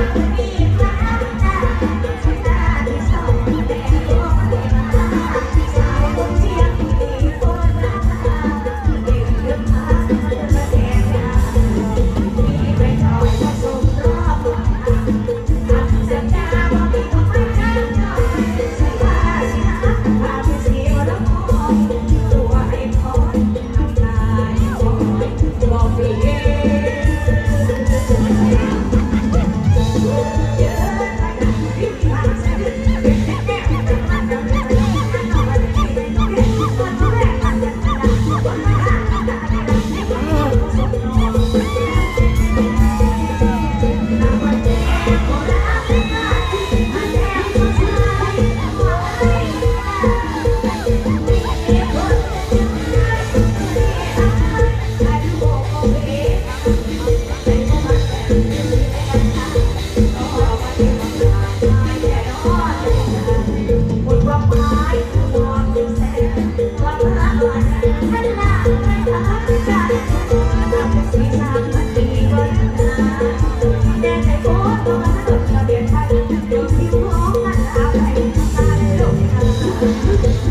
จ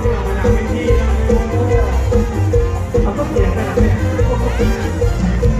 เป็นความที่เรามาทำเป็นที่นะครับเสียนกันนะเนี่ย